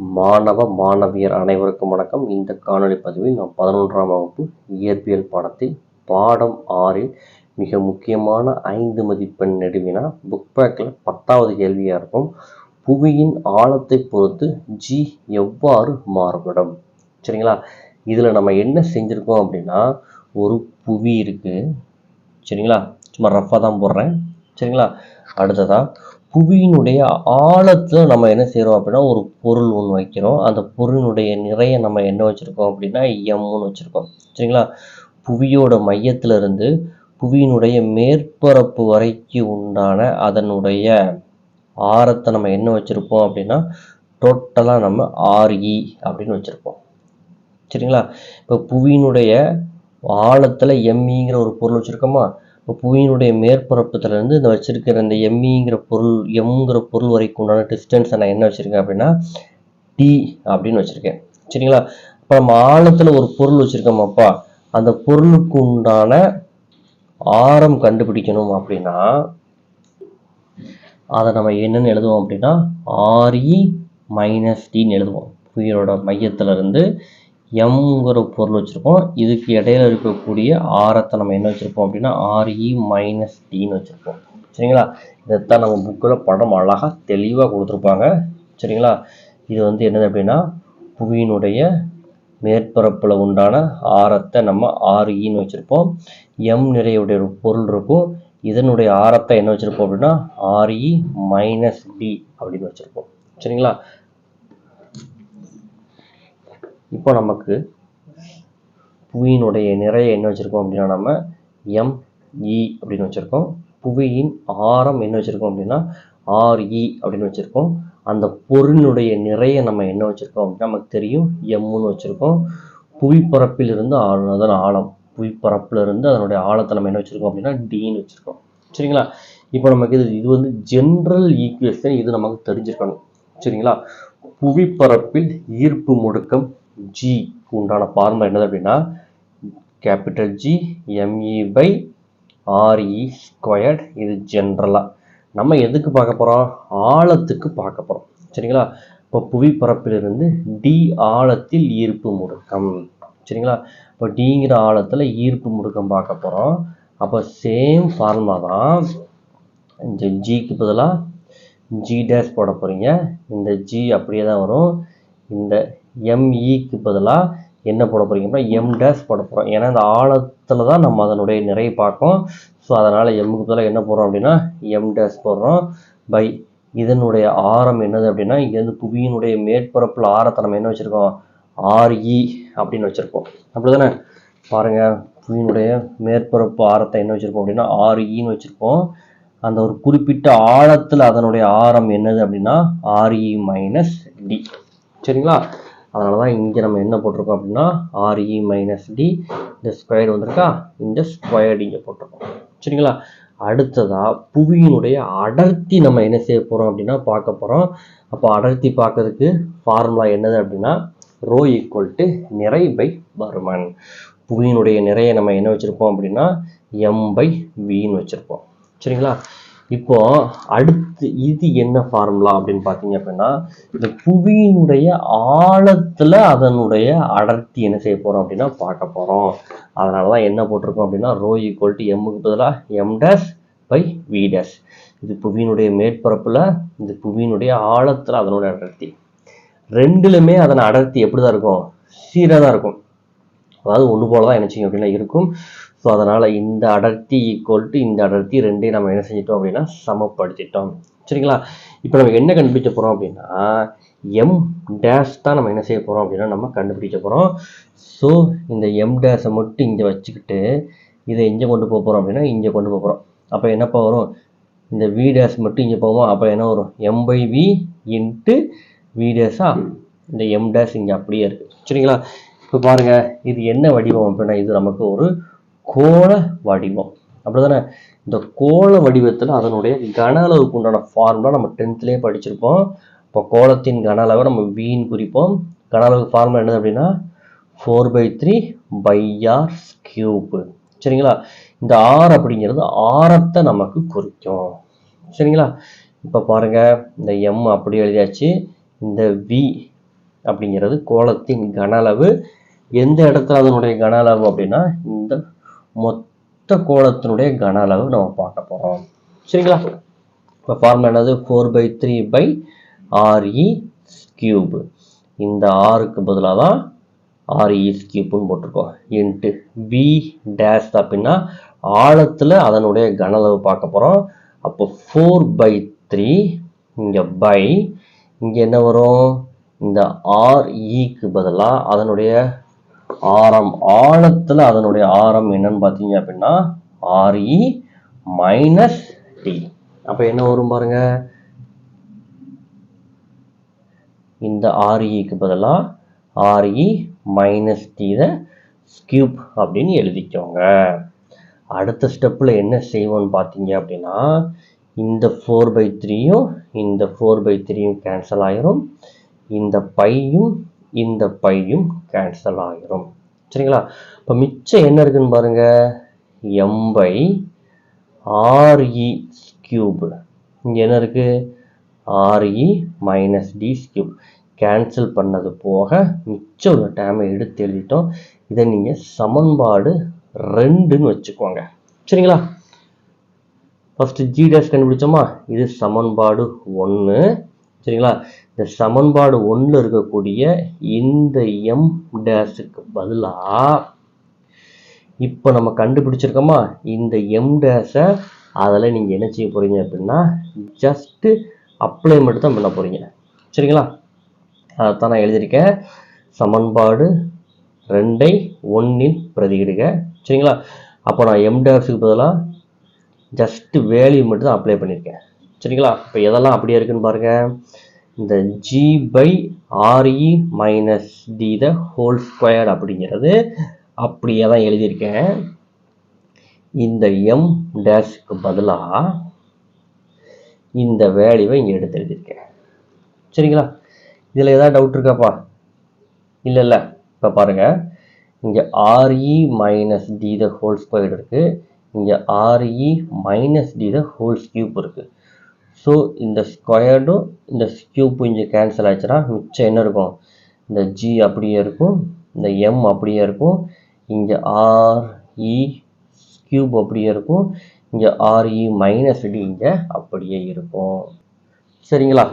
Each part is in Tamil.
மாணவ மாணவியர் அனைவருக்கும் வணக்கம். இந்த காணொளி பதிவில் நாம் பதினொன்றாம் வகுப்பு இயற்பியல் பாடத்தில் பாடம் ஆறில் மிக முக்கியமான ஐந்து மதிப்பெண் நெடுவினா புக் பேக்கில் பத்தாவது கேள்வியாக இருக்கும். புவியின் ஆழத்தை பொறுத்து ஜி எவ்வாறு மாறுபடும்? சரிங்களா? இதில் நம்ம என்ன செஞ்சுருக்கோம் அப்படின்னா ஒரு புவி இருக்குது சரிங்களா? சும்மா ரஃப்பாக தான் போடுறேன். சரிங்களா? அடுத்ததாக புவியினுடைய ஆழத்தில் நம்ம என்ன செய்கிறோம் அப்படின்னா ஒரு பொருள் ஒன்று வைக்கிறோம். அந்த பொருளினுடைய நிறைய நம்ம என்ன வச்சுருக்கோம் அப்படின்னா எம்னு வச்சுருக்கோம். சரிங்களா? புவியோட மையத்துல இருந்து புவியினுடைய மேற்பரப்பு வரைக்கும் உண்டான அதனுடைய ஆரத்தை நம்ம என்ன வச்சுருப்போம் அப்படின்னா டோட்டலாக நம்ம ஆர்இ அப்படின்னு வச்சுருப்போம். சரிங்களா? இப்போ புவியினுடைய ஆழத்தில் எம்இங்கிற ஒரு பொருள் வச்சுருக்கோமா? இப்போ புவியினுடைய மேற்பரப்புலேருந்து இந்த வச்சுருக்கிற இந்த எம்இங்கிற பொருள் எம்ங்கிற பொருள் வரைக்கும் உண்டான டிஸ்டன்ஸை நான் என்ன வச்சுருக்கேன் அப்படின்னா டி அப்படின்னு வச்சுருக்கேன். சரிங்களா? இப்போ நம்ம ஆழத்தில் ஒரு பொருள் வச்சுருக்கோமாப்பா அந்த பொருளுக்கு உண்டான ஆரம் கண்டுபிடிக்கணும் அப்படின்னா அதை நம்ம என்னன்னு எழுதுவோம் அப்படின்னா ஆர்இ மைனஸ் டின்னு எழுதுவோம். புயலோட மையத்துல இருந்து எம்ங்கிற பொருள் வச்சுருக்கோம். இதுக்கு இடையில இருக்கக்கூடிய ஆரத்தை நம்ம என்ன வச்சுருப்போம் அப்படின்னா ஆர்இ மைனஸ் டின்னு வச்சுருப்போம். சரிங்களா? இதைத்தான் நம்ம புக்கில் படம் அழகாக தெளிவாக கொடுத்துருப்பாங்க. சரிங்களா? இது வந்து என்னது அப்படின்னா புவியினுடைய மேற்பரப்பில் உண்டான ஆரத்தை நம்ம ஆர்இன்னு வச்சுருப்போம். எம் நிறையுடைய ஒரு பொருள் இருக்கும். இதனுடைய ஆரத்தை என்ன வச்சுருப்போம் அப்படின்னா ஆர்இ மைனஸ் டி அப்படின்னு வச்சுருப்போம். சரிங்களா? இப்போ நமக்கு புவியினுடைய நிறைய என்ன வச்சுருக்கோம் அப்படின்னா நம்ம எம்இ அப்படின்னு வச்சுருக்கோம். புவியின் ஆரம் என்ன வச்சுருக்கோம் அப்படின்னா ஆர்இ அப்படின்னு வச்சுருக்கோம். அந்த பொருளினுடைய நிறைய நம்ம என்ன வச்சுருக்கோம் அப்படின்னா நமக்கு தெரியும் எம்முன்னு வச்சுருக்கோம். புவிப்பரப்பில் இருந்து ஆழம் அதான் ஆழம். புவிப்பரப்பிலிருந்து அதனுடைய ஆழத்தை நம்ம என்ன வச்சுருக்கோம் அப்படின்னா டின்னு வச்சுருக்கோம். சரிங்களா? இப்போ நமக்கு இது இது வந்து ஜென்ரல் ஈக்குவேஷன் இது நமக்கு தெரிஞ்சிருக்கணும். சரிங்களா? புவிப்பரப்பில் ஈர்ப்பு முடுக்கம் ஜி உண்டான ஃபார்முலா என்னது அப்படின்னா capital G M by R squared இது ஜென்ரலாக நம்ம எதுக்கு பார்க்க போகிறோம் ஆழத்துக்கு பார்க்க போகிறோம் சரிங்களா? இப்போ புவிப்பரப்பிலிருந்து டி ஆழத்தில் ஈர்ப்பு முடுக்கம். சரிங்களா? இப்போ டிங்கிற ஆழத்தில் ஈர்ப்பு முடுக்கம் பார்க்க போகிறோம் அப்போ சேம் ஃபார்முலா தான் இந்த ஜிக்கு பதிலாக ஜி டேஷ் போட போகிறீங்க இந்த ஜி அப்படியே தான் வரும். இந்த எம்இக்கு பதிலாக என்ன போட போகிறீங்கன்னா எம் டேஷ் போட போகிறோம் ஏன்னா இந்த ஆழத்தில் தான் நம்ம அதனுடைய நிறைய பார்க்கோம். ஸோ அதனால் எம்முக்கு பதிலாக என்ன போடுறோம் அப்படின்னா எம் டேஷ் போடுறோம். பை இதனுடைய ஆரம் என்னது அப்படின்னா இங்கேருந்து புவியினுடைய மேற்பரப்பில் ஆரத்தை நம்ம என்ன வச்சுருக்கோம்? ஆர்இ அப்படின்னு வச்சுருக்கோம். அப்படி தானே பாருங்கள் புவியினுடைய மேற்பரப்பு ஆரத்தை என்ன வச்சுருக்கோம் அப்படின்னா ஆர்இன்னு வச்சுருக்கோம். அந்த ஒரு குறிப்பிட்ட ஆழத்தில் அதனுடைய ஆரம் என்னது அப்படின்னா ஆர்இ மைனஸ் டி சரிங்களா? அதனால தான் இங்கே நம்ம என்ன போட்டிருக்கோம் அப்படின்னா ஆர்இ மைனஸ் டி இந்த ஸ்கொயர் வந்திருக்கா? இந்த ஸ்கொயர்டு இங்கே போட்டிருக்கோம். சரிங்களா? அடுத்ததா புவியினுடைய அடர்த்தி நம்ம என்ன செய்ய போகிறோம் அப்படின்னா பார்க்க போகிறோம் அப்போ அடர்த்தி பார்க்கறதுக்கு ஃபார்முலா என்னது அப்படின்னா ரோ ஈக்குவல் டு நிறை பை பருமன் புவியினுடைய நிறைய நம்ம என்ன வச்சுருப்போம் அப்படின்னா எம் பை வின்னு வச்சுருப்போம். சரிங்களா? இப்போ அடுத்து இது என்ன ஃபார்முலா அப்படின்னு பார்த்தீங்க அப்படின்னா இந்த புவியினுடைய ஆழத்துல அதனுடைய அடர்த்தி என்ன செய்ய போறோம் அப்படின்னா பார்க்க போறோம். அதனால தான் என்ன போட்டிருக்கோம் அப்படின்னா ரோ ஈக்குவல் டு எம்முக்கு பதிலாக M dash by V dash இது புவியினுடைய மேற்பரப்புல இந்த புவியினுடைய ஆழத்துல அதனுடைய அடர்த்தி. ரெண்டுலுமே அதன் அடர்த்தி எப்படி தான் இருக்கும்? சீராக தான் இருக்கும். அதாவது ஒன்று போல தான் என்ன செய்யும் அப்படின்னா இருக்கும். ஸோ அதனால் இந்த அடர்த்தி ஈக்குவல் டு இந்த அடர்த்தி ரெண்டையும் நம்ம என்ன செஞ்சிட்டோம் அப்படின்னா சமப்படுத்திட்டோம். சரிங்களா? இப்போ நம்ம என்ன கண்டுபிடிக்க போகிறோம் அப்படின்னா எம் டேஷ் தான் நம்ம என்ன செய்ய போகிறோம் அப்படின்னா நம்ம கண்டுபிடிக்க போகிறோம் ஸோ இந்த எம் டேஷை மட்டும் இங்கே வச்சுக்கிட்டு இதை இங்கே கொண்டு போக போகிறோம் அப்படின்னா இங்கே கொண்டு போக போகிறோம் அப்போ என்னப்பா வரும்? இந்த வி டேஷ் மட்டும் இங்கே போவோம் அப்போ என்ன வரும்? M by V into V டேஷா இந்த எம் டேஷ் இங்கே அப்படியே இருக்குது சரிங்களா? இப்போ பாருங்க இது என்ன வடிவம் அப்படின்னா இது நமக்கு ஒரு கோள வடிவம். அப்படிதானே? இந்த கோள வடிவத்தில் அதனுடைய கன அளவுக்கு உண்டான ஃபார்முலா நம்ம டென்த்லேயே படிச்சிருப்போம். இப்போ கோளத்தின் கன அளவை நம்ம வீண் குறிப்போம். கன அளவுக்கு ஃபார்முலா என்னது அப்படின்னா? Four by three by R cube சரிங்களா? இந்த ஆர் அப்படிங்கிறது ஆரத்தை நமக்கு குறிக்கும். சரிங்களா? இப்போ பாருங்க இந்த எம் அப்படி எழுதியாச்சு. இந்த வி அப்படிங்கிறது கோலத்தின் கன அளவு. எந்த இடத்துல அதனுடைய கன அளவு அப்படின்னா? இந்த மொத்த கோலத்தினுடைய கன அளவு நம்ம பார்க்க போகிறோம் சரிங்களா? இப்போ ஃபார்முலா என்னது? Four by three by R cube இந்த ஆறுக்கு பதிலாக தான் ஆர்இ கியூப்னு போட்டிருக்கோம். இன்ட்டு வி டேஷ் அப்படின்னா ஆழத்தில் அதனுடைய கன அளவு பார்க்க போகிறோம் அப்போ ஃபோர் பை த்ரீ இங்கே பை இங்கே என்ன வரும்? இந்த ஆர்இக்கு பதிலாக அதனுடைய ஆரம் ஆழத்தில் அதனுடைய ஆரம் என்னன்னு பார்த்தீங்க அப்படின்னா ஆர்இ மைனஸ் டி அப்போ என்ன வரும் பாருங்க? இந்த ஆர்இக்கு பதிலாக ஆர்இ மைனஸ் டி ஸ்கியூப் அப்படின்னு எழுதிக்கோங்க. அடுத்த ஸ்டெப்பில் என்ன செய்வோம்னு பார்த்தீங்க அப்படின்னா இந்த ஃபோர் பை த்ரீயும் இந்த ஃபோர் பை த்ரீயும் கேன்சல் ஆயிரும். இந்த பையும் இந்த பையும் கேன்சல் ஆகிரும் சரிங்களா? இப்போ மிச்சம் என்ன இருக்குன்னு பாருங்கள் எம் பை ஆர்இ கியூப் இங்கே என்ன இருக்குது R minus D cube cancel பண்ணது போக மிச்சம் உள்ள டேமை எடுத்து எழுதிட்டோம். இதை நீங்கள் சமன்பாடு ரெண்டுன்னு வச்சுக்கோங்க. சரிங்களா? ஃபஸ்ட்டு ஜிடிஎஸ் கண்டுபிடிச்சோமா? இது சமன்பாடு ஒன்று சரிங்களா? இந்த சமன்பாடு ஒன்றில் இருக்கக்கூடிய இந்த எம் டேஷுக்கு பதிலாக இப்போ நம்ம கண்டுபிடிச்சிருக்கோமா? இந்த எம் டேஷை அதில் நீங்கள் என்ன செய்ய போகிறீங்க அப்படின்னா ஜஸ்ட்டு அப்ளை மட்டும் தான் பண்ண போகிறீங்க சரிங்களா? அதைத்தான் நான் எழுதியிருக்கேன். சமன்பாடு ரெண்டை ஒன்றில் பிரதியிடுக. சரிங்களா? அப்போ நான் எம் டேஷுக்கு பதிலாக ஜஸ்ட்டு வேல்யூ மட்டும் தான் அப்ளை பண்ணியிருக்கேன். சரிங்களா? இப்போ எதெல்லாம் அப்படியே இருக்குன்னு பாருங்க. இந்த G by R minus D the whole square அப்படிங்கிறது அப்படியே தான் எழுதியிருக்கேன். இந்த எம் டேஷ்க்கு பதிலாக இந்த வேல்யூவை இங்கே எடுத்து எழுதியிருக்கேன். சரிங்களா? இதில் ஏதாவது டவுட் இருக்காப்பா? இல்லை இல்லை இப்போ பாருங்கள் இங்கே R minus D the whole square இருக்குது இங்கே R minus D the whole cube இருக்குது ஸோ இந்த ஸ்கொயர்டும் இந்த கியூப்பும் இங்கே கேன்சல் ஆச்சுன்னா மிச்சம் என்ன இருக்கும்? இந்த ஜி அப்படியே இருக்கும் இந்த எம் அப்படியே இருக்கும் இங்கே ஆர்இ கியூப் e அப்படியே இருக்கும் இங்கே ஆர்இ மைனஸ் e டி இங்கே அப்படியே இருக்கும். சரிங்களா?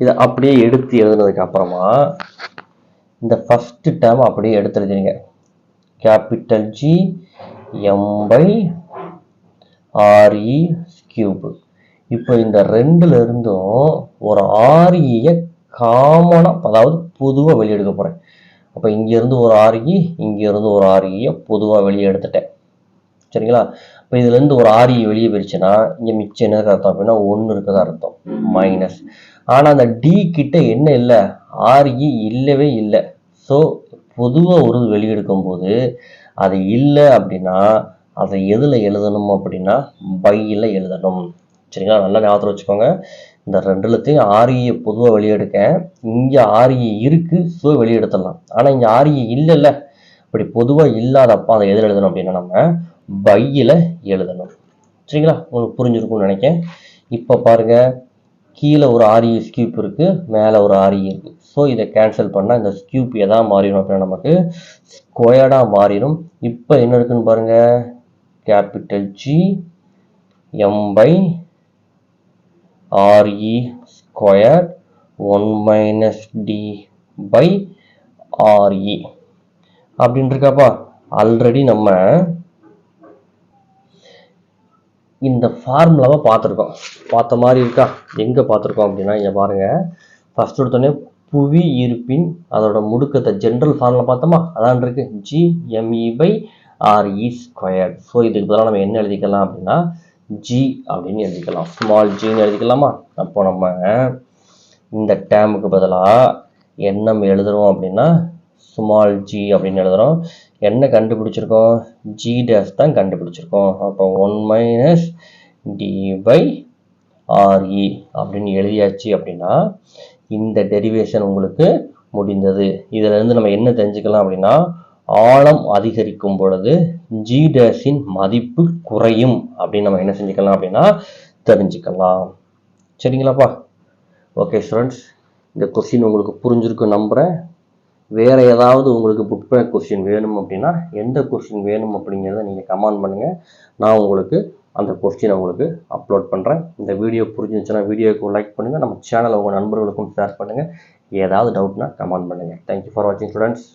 இதை அப்படியே எடுத்து எழுதுனதுக்கு அப்புறமா இந்த ஃபஸ்ட்டு டேர்ம் அப்படியே எடுத்து எழுதுறீங்க capital G M by R cube இப்போ இந்த ரெண்டுல இருந்தும் ஒரு ஆர்இயை காமனாக அதாவது பொதுவாக வெளியெடுக்க போகிறேன் அப்போ இங்கேருந்து ஒரு ஆர்இ இங்கேருந்து ஒரு ஆர்இயை பொதுவாக வெளியே எடுத்துட்டேன். சரிங்களா? இப்போ இதுலேருந்து ஒரு ஆர்இ வெளியே போயிடுச்சுன்னா இங்கே மிச்சம் என்ன அர்த்தம் அப்படின்னா ஒன்று இருக்குதா அர்த்தம். மைனஸ் ஆனால் அந்த டி கிட்ட என்ன இல்லை? ஆர்இ இல்லவே இல்லை. ஸோ பொதுவாக ஒரு வெளியெடுக்கும் போது அது இல்லை அப்படின்னா அதை எதில் எழுதணும் அப்படின்னா பையில் எழுதணும். சரிங்களா? நல்லா ஞாபகத்தில் வச்சுக்கோங்க. இந்த ரெண்டுலத்தையும் ஆரியை பொதுவாக வெளியெடுக்கேன் இங்கே ஆரியை இருக்குது ஸோ வெளியெடுத்துடலாம் ஆனால் இங்கே ஆரியை இல்லைல்ல. இப்படி பொதுவாக இல்லாதப்ப அதை எதில் எழுதணும் அப்படின்னா நம்ம பையில் எழுதணும். சரிங்களா? உங்களுக்கு புரிஞ்சிருக்கும்னு நினைக்கிறேன். இப்போ பாருங்க. கீழே ஒரு ஆர்இ ஸ்கியூப் இருக்குது மேலே ஒரு ஆர்இ இருக்குது ஸோ இதை கேன்சல் பண்ணால் இந்த ஸ்கியூப் எதாக மாறிடும் அப்படின்னா நமக்கு ஸ்கொயர்டாக மாறிடும். இப்போ என்ன இருக்குன்னு பாருங்கள் capital G M by R square one minus D by R அப்படின்னு இருக்காப்பா ஆல்ரெடி நம்ம இந்த ஃபார்முலாவை பார்த்துருக்கோம். பார்த்த மாதிரி இருக்கா? எங்கே பார்த்துருக்கோம் அப்படின்னா இங்கே பாருங்கள் ஃபஸ்ட் எடுத்தோடனே புவி இருப்பின் அதோட முடுக்கத்தை ஜென்ரல் ஃபார்முலா பார்த்தோமா? அதான் இருக்கு G by R square so இதுக்கு பதிலாக நம்ம என்ன எழுதிக்கலாம் அப்படின்னா ஜி அப்படின்னு எழுதிக்கலாம். ஸ்மால் ஜின்னு எழுதிக்கலாமா? அப்போ நம்ம இந்த டேமுக்கு பதிலாக என்ன நம்ம எழுதுறோம் அப்படின்னா ஸ்மால் ஜி அப்படின்னு எழுதுகிறோம் என்ன கண்டுபிடிச்சிருக்கோம்? ஜி டேஸ் தான் கண்டுபிடிச்சிருக்கோம். அப்போ one minus D by R அப்படின்னு எழுதியாச்சு அப்படின்னா இந்த டெரிவேஷன் உங்களுக்கு முடிந்தது. இதுலேருந்து நம்ம என்ன தெரிஞ்சுக்கலாம் அப்படின்னா ஆழம் அதிகரிக்கும் பொழுது ஜி டேஷின் மதிப்பு குறையும். அப்படின்னு நம்ம என்ன செஞ்சுக்கலாம் அப்படின்னா தெரிஞ்சுக்கலாம். சரிங்களாப்பா? ஓகே ஸ்டூடெண்ட்ஸ் இந்த கொஸ்டின் உங்களுக்கு புரிஞ்சிருக்கும் நம்புகிறேன் வேறு ஏதாவது உங்களுக்கு புக் பேக் கொஸ்டின் வேணும் அப்படின்னா எந்த கொஸ்டின் வேணும் அப்படிங்கிறத நீங்கள் கமெண்ட் பண்ணுங்கள் நான் உங்களுக்கு அந்த கொஸ்டினை உங்களுக்கு அப்லோட் பண்ணுறேன் இந்த வீடியோ புரிஞ்சிருந்துச்சுன்னா வீடியோக்கு லைக் பண்ணுங்கள் நம்ம சேனலை உங்கள் நண்பர்களுக்கும் ஷேர் பண்ணுங்கள் ஏதாவது டவுட்னா கமெண்ட் பண்ணுங்கள் தேங்க்யூ ஃபார் வாட்சிங் ஸ்டூடெண்ட்ஸ்